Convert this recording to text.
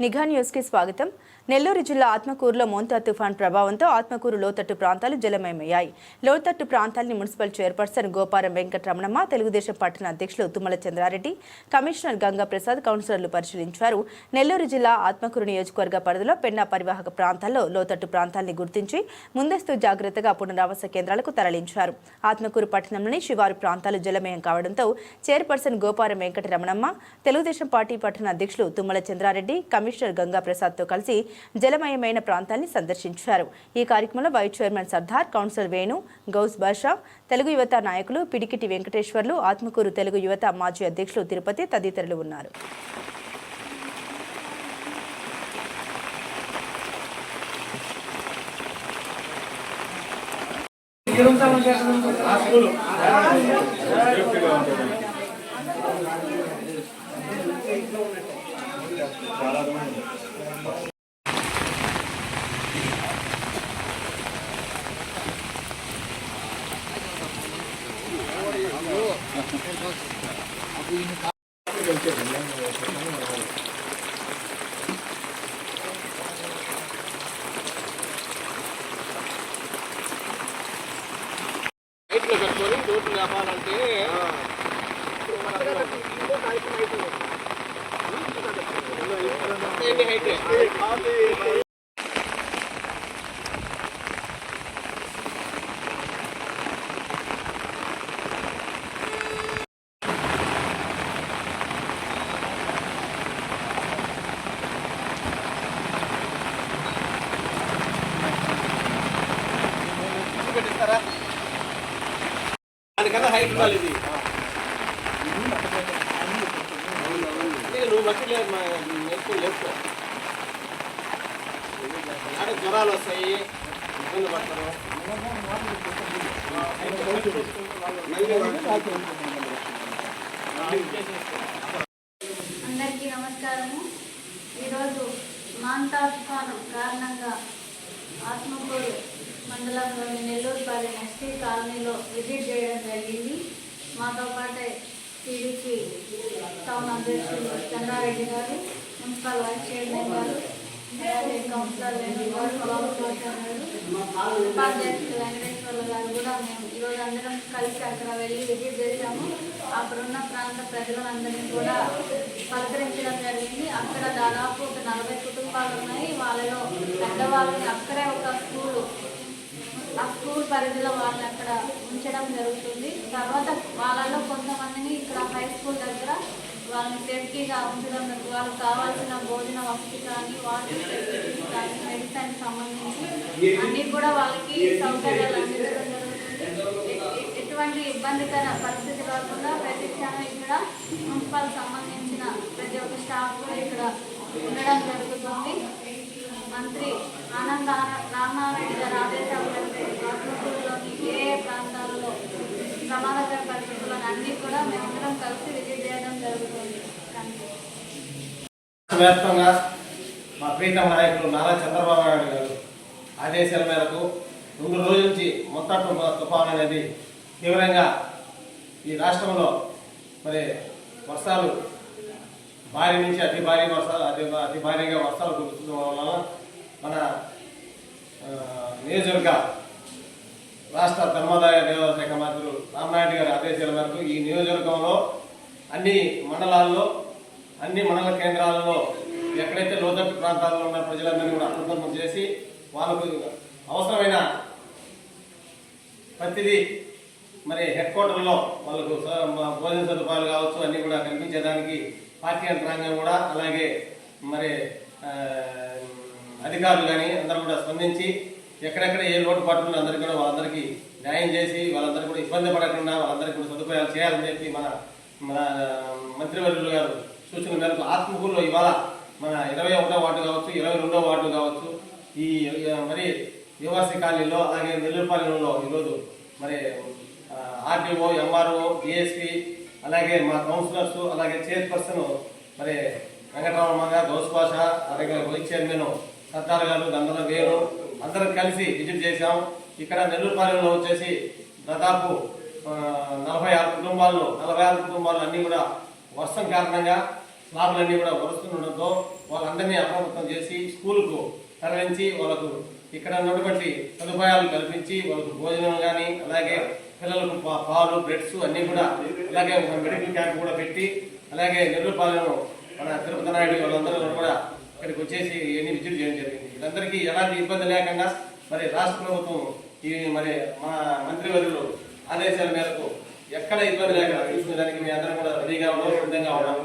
నిఘా న్యూస్కి స్వాగతం. నెల్లూరు జిల్లా ఆత్మకూరులో మోంతా తుఫాన్ ప్రభావంతో ఆత్మకూరు లోతట్టు ప్రాంతాలు జలమయమయ్యాయి. లోతట్టు ప్రాంతాల్ని మున్సిపల్ చైర్పర్సన్ గోపారం వెంకటరమణమ్మ తెలుగుదేశం పట్టణ అధ్యక్షులు తుమ్మల చంద్రారెడ్డి కమిషనర్ గంగా ప్రసాద్ కౌన్సిలర్లు పరిశీలించారు. నెల్లూరు జిల్లా ఆత్మకూరు నియోజకవర్గ పరిధిలో పెన్నా పరివాహక ప్రాంతాల్లో లోతట్టు ప్రాంతాల్ని గుర్తించి ముందస్తు జాగ్రత్తగా పునరావాస కేంద్రాలకు తరలించారు. ఆత్మకూరు పట్టణంలోని శివారు ప్రాంతాలు జలమయం కావడంతో చైర్పర్సన్ గోపారం వెంకటరమణమ్మ తెలుగుదేశం పార్టీ పట్టణ అధ్యక్షులు తుమ్మల చంద్రారెడ్డి కమిషనర్ గంగాప్రసాద్తో కలిసి జలమయమైన ప్రాంతాన్ని సందర్శించారు. ఈ కార్యక్రమంలో vice chairman Sardar councillor Venu Ghouse Basha Telugu యువత నాయకులు పిడికిటి వెంకటేశ్వర్లు ఆత్మకూరు తెలుగు యువత మాజీ అధ్యక్షులు తిరుపతి తదితరులు ఉన్నారు. ఆ స్కూలు రోడ్లు లేపాలంటే ఎన్ని హైట్ పెట్టిస్తారా దానికన్నా హైట్ ఉండాలి ఇది. ఇది నువ్వు జ్వరాలు వస్తాయి ఇబ్బంది పడతారు. అందరికీ నమస్కారము. ఈరోజు మాంతా తుఫాను కారణంగా ఆత్మకూరు మండలంలోని నెల్లూరుపాలెం ఎస్టీ కాలనీలో విజిట్ చేయడం జరిగింది. మాతో పాటే టీడీపీ టౌన్ అధ్యక్షులు చంద్రారెడ్డి గారు మున్సిపల్ వైస్ చైర్మన్ గారు అలాగే కౌన్సిలర్ వేణు గారు బాబు గారు ఉపాధ్యక్షులు వెంకటేశ్వర్లు గారు కూడా మేము ఈరోజు అందరం కలిసి అక్కడ వెళ్ళి విజిట్ చేశాము. అక్కడున్న ప్రాంత ప్రజలందరినీ కూడా పలకరించడం జరిగింది. అక్కడ దాదాపు ఒక నలభై కుటుంబాలు ఉన్నాయి. వాళ్ళలో పెద్దవాళ్ళని అక్కడే ఒక స్కూల్ ఆ స్కూల్ పరిధిలో వాళ్ళని అక్కడ ఉంచడం జరుగుతుంది. తర్వాత వాళ్ళలో కొంతమందిని ఇక్కడ హై స్కూల్ దగ్గర వాళ్ళని సేఫ్టీగా ఉంచడం వాళ్ళకి కావాల్సిన భోజన వసతి కానీ వాటర్ ఫెసిలిటీస్ కానీ మెడిసిన్ సంబంధించి అన్ని కూడా వాళ్ళకి సౌకర్యాలు అందించడం జరుగుతుంది. ఎటువంటి ఇబ్బందికర పరిస్థితి రాకుండా ప్రతి క్షణం ఇక్కడ మున్సిపల్ సంబంధించిన ప్రతి ఒక్క స్టాఫ్ కూడా ఇక్కడ ఉండడం జరుగుతుంది. మంత్రి ఆనంద రామారెడ్డి గారు ఆదేశాలు ఏ ప్రాంతాల్లో ప్రమాదకర పరిస్థితులను అన్ని కూడా మేము కలిసి విజిట్ చేయడం జరుగుతుంది థ్యాంక్ యూ వ్యాప్తంగా మా ప్రీతమ నాయకులు నారా చంద్రబాబు నాయుడు గారు ఆదేశాల మేరకు రెండు రోజుల నుంచి మొత్తం తుఫాను అనేది తీవ్రంగా ఈ రాష్ట్రంలో మరి వర్షాలు భారీ నుంచి అతి భారీ వర్షాలు అతి అతి భారీగా వర్షాలు కురుస్తుండడం వలన మన నియోజకవర్గ రాష్ట్ర ధర్మాదాయ దేవాల శాఖ మంత్రులు రామనాయుడు గారి ఆదేశాల మేరకు ఈ నియోజకవర్గంలో అన్ని మండలాల్లో అన్ని మండల కేంద్రాలలో ఎక్కడైతే లోతట్టు ప్రాంతాల్లో ఉన్న ప్రజలందరినీ కూడా అప్రమత్తం చేసి వాళ్ళకు అవసరమైన ప్రతిదీ మరి హెడ్ క్వార్టర్లో వాళ్ళకు భోజన సదుపాయాలు కావచ్చు అన్నీ కూడా కల్పించేదానికి పార్టీ యంత్రాంగం కూడా అలాగే మరి అధికారులు కానీ అందరూ కూడా స్పందించి ఎక్కడెక్కడ ఏ లోటుపాట్లు ఉందో అందరికీ కూడా వాళ్ళందరికీ న్యాయం చేసి వాళ్ళందరూ కూడా ఇబ్బంది పడకుండా వాళ్ళందరికీ కూడా సదుపాయాలు చేయాలని చెప్పి మన మన మంత్రివర్యులు గారు సూచన మేరకు ఆత్మకూరులో ఇవాళ మన ఇరవై ఒకటో వార్డు కావచ్చు ఇరవై రెండో వార్డు కావచ్చు ఈ మరి యువర్సి కాలనీలో అలాగే నెల్లూరుపాలెంలో ఈరోజు మరి ఆర్డీఓ ఎంఆర్ఓ డిఎస్పీ అలాగే మా కౌన్సిలర్స్ అలాగే చైర్పర్సన్ మరి వెంకటరామమ్మ గౌస్ భాష అలాగే వైస్ చైర్మన్ సర్దార్ గారు గంధల వేరు అందరం కలిసి విజిట్ చేశాం. ఇక్కడ నెల్లూరుపాలెంలో వచ్చేసి దాదాపు నలభై ఆరు కుటుంబాల్లో నలభై ఆరు కుటుంబాలు అన్నీ కూడా వర్షం కారణంగా స్లాబ్లన్నీ కూడా వరుస్తుండడంతో వాళ్ళందరినీ అప్రమత్తం చేసి స్కూల్కు తరలించి వాళ్ళకు ఇక్కడ ఉన్నటువంటి సదుపాయాలు కల్పించి వాళ్ళకు భోజనం కానీ అలాగే పిల్లలకు పాలు బ్రెడ్స్ అన్నీ కూడా అలాగే ఒక మెడికల్ క్యాంప్ కూడా పెట్టి అలాగే నెల్లూరుపాలెం మన తిరుపతి నాయుడు వాళ్ళందరూ కూడా ఇక్కడికి వచ్చేసి ఎన్ని విజిట్ చేయడం జరిగింది. వీళ్ళందరికీ ఎలాంటి ఇబ్బంది లేకుండా మరి రాష్ట్ర ప్రభుత్వం ఈ మరి మా మంత్రివర్యులు ఆదేశాల మేరకు ఎక్కడ ఇబ్బంది లేకుండా చూసుకునే దానికి మీ అందరం కూడా రెడీగా ఉన్నాం సిద్ధంగా ఉన్నాము.